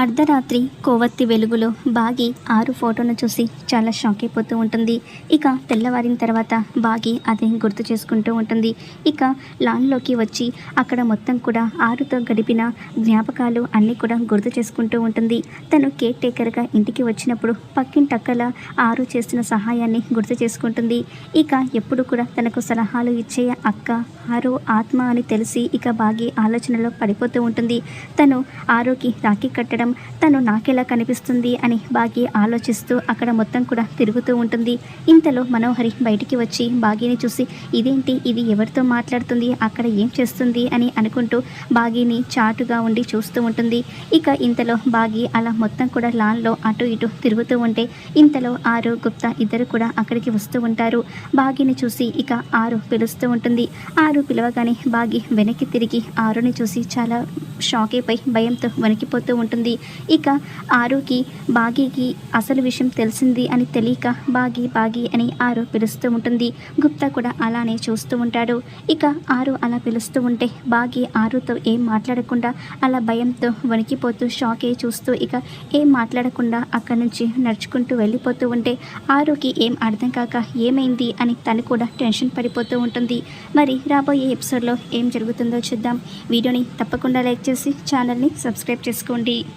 అర్ధరాత్రి కొవ్వొత్తి వెలుగులో బాగి ఆరు ఫోటోను చూసి చాలా షాక్ అయిపోతూ ఉంటుంది. ఇక తెల్లవారిన తర్వాత బాగి అదే గుర్తు చేసుకుంటూ ఉంటుంది. ఇక లాన్లోకి వచ్చి అక్కడ మొత్తం కూడా ఆరుతో గడిపిన జ్ఞాపకాలు అన్నీ కూడా గుర్తు చేసుకుంటూ ఉంటుంది. తను కేర్ టేకర్గా ఇంటికి వచ్చినప్పుడు పక్కింటక్కల ఆరు చేసిన సహాయాన్ని గుర్తు చేసుకుంటుంది. ఇక ఎప్పుడు కూడా తనకు సలహాలు ఇచ్చే అక్క ఆరు ఆత్మ అని తెలిసి ఇక బాగి ఆలోచనలో పడిపోతూ ఉంటుంది. తను ఆరోకి రాఖీ కట్టడం తను నాకెలా కనిపిస్తుంది అని బాగి ఆలోచిస్తూ అక్కడ మొత్తం కూడా తిరుగుతూ ఉంటుంది. ఇంతలో మనోహరి బయటికి వచ్చి బాగిని చూసి ఇదేంటి? ఇది ఎవరితో మాట్లాడుతుంది? అక్కడ ఏం చేస్తుంది? అని అనుకుంటూ బాగిని చాటుగా ఉండి చూస్తూ ఉంటుంది. ఇక ఇంతలో బాగి అలా మొత్తం కూడా లాన్లో అటు ఇటు తిరుగుతూ ఉంటే ఇంతలో ఆరు గుప్తా ఇద్దరు కూడా అక్కడికి వస్తూ ఉంటారు. బాగిని చూసి ఇక ఆరు పిలుస్తూ ఉంటుంది. ఆరు పిలవగానే బాగి వెనక్కి తిరిగి ఆరుని చూసి చాలా షాక్ అయిపోయి భయంతో వణికిపోతూ ఉంటుంది. ఇక ఆరుకి బాగీకి అసలు విషయం తెలిసింది అని తెలియక బాగి బాగి అని ఆరు పిలుస్తూ ఉంటుంది. గుప్తా కూడా అలానే చూస్తూ ఉంటాడు. ఇక ఆరు అలా పిలుస్తూ ఉంటే బాగి ఆరుతో ఏం మాట్లాడకుండా అలా భయంతో వణికిపోతూ షాక్ అయి చూస్తూ ఇక ఏం మాట్లాడకుండా అక్కడి నుంచి నడుచుకుంటూ వెళ్ళిపోతూ ఉంటే ఆరుకి ఏం అర్థం కాక ఏమైంది అని తను కూడా టెన్షన్ పడిపోతూ ఉంటుంది. మరి రా రాబోయే ఎపిసోడ్లో ఏం జరుగుతుందో చూద్దాం. వీడియోని తప్పకుండా లైక్ చేసి ఛానల్ని సబ్స్క్రైబ్ చేసుకోండి.